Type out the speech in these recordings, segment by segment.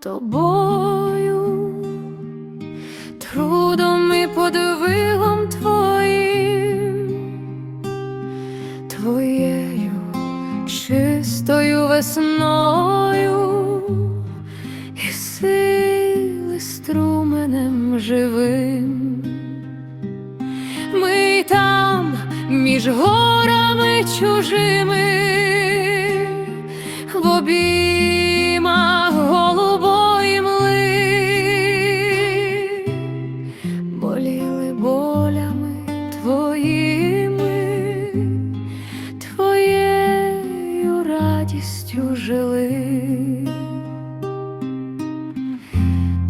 тобою, трудом і подвигом твоїм, твоєю чистою весною. І сили струменем живим. Ми там між горами чужими в радістю жили.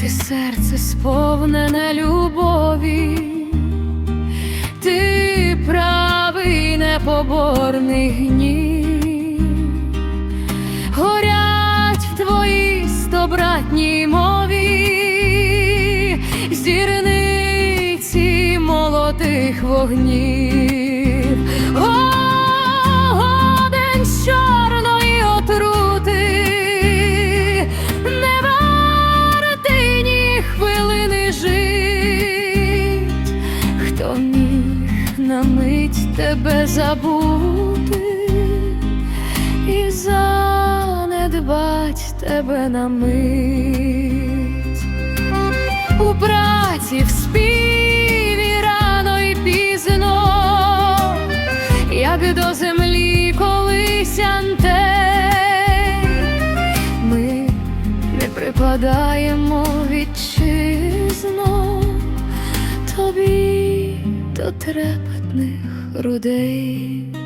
Ти серце сповнене любові, ти правий непоборний гнів, горять в твоїй стобратній мові, зірниці молодих вогнів. На мить тебе забути і занедбать тебе на мить. У праці, в співі рано і пізно, як до землі колись антей, ми не припадаємо вітчизно тобі до трепетних грудей.